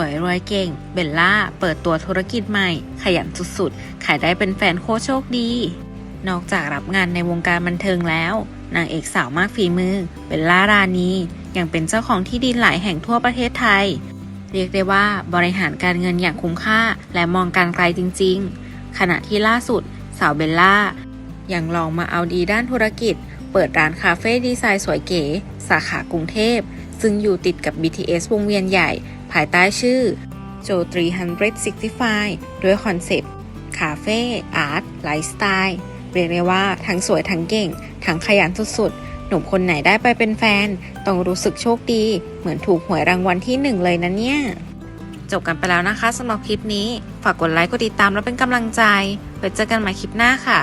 วยรวยเก่ง เบลล่า เปิดตัวธุรกิจใหม่ ขยันสุดๆ ขายได้เป็นแฟนโคโชคดี นอกจากรับงานในวงการบันเทิงแล้ว นางเอกสาวมากฝีมือ เบลล่ารานียังเป็นเจ้าของที่ดินหลายแห่งทั่วประเทศไทย เรียกได้ว่าบริหารการเงินอย่างคุ้มค่า และมองการไกลจริง ๆ ขณะที่ล่าสุด สาวเบลล่ายังลองมาเอาดีด้านธุรกิจ เปิดร้านคาเฟ่ดีไซน์สวยเก๋ สาขากรุงเทพซึ่งอยู่ติดกับ BTS วงเวียนใหญ่ ภายใต้ชื่อโจ365 ด้วยคอนเซปต์คาเฟ่อาร์ตไลฟ์สไตล์เรียกได้ว่าทั้งสวยทั้งเก่ง ทั้งขยันสุดๆ หนุ่มคนไหนได้ไปเป็นแฟน ต้องรู้สึกโชคดี เหมือนถูกหวยรางวัลที่หนึ่งเลยนะเนี่ย จบกันไปแล้วนะคะสำหรับคลิปนี้ ฝากกดไลค์กดติดตามแล้วเป็นกำลังใจไว้เจอกันใหม่คลิปหน้าค่ะ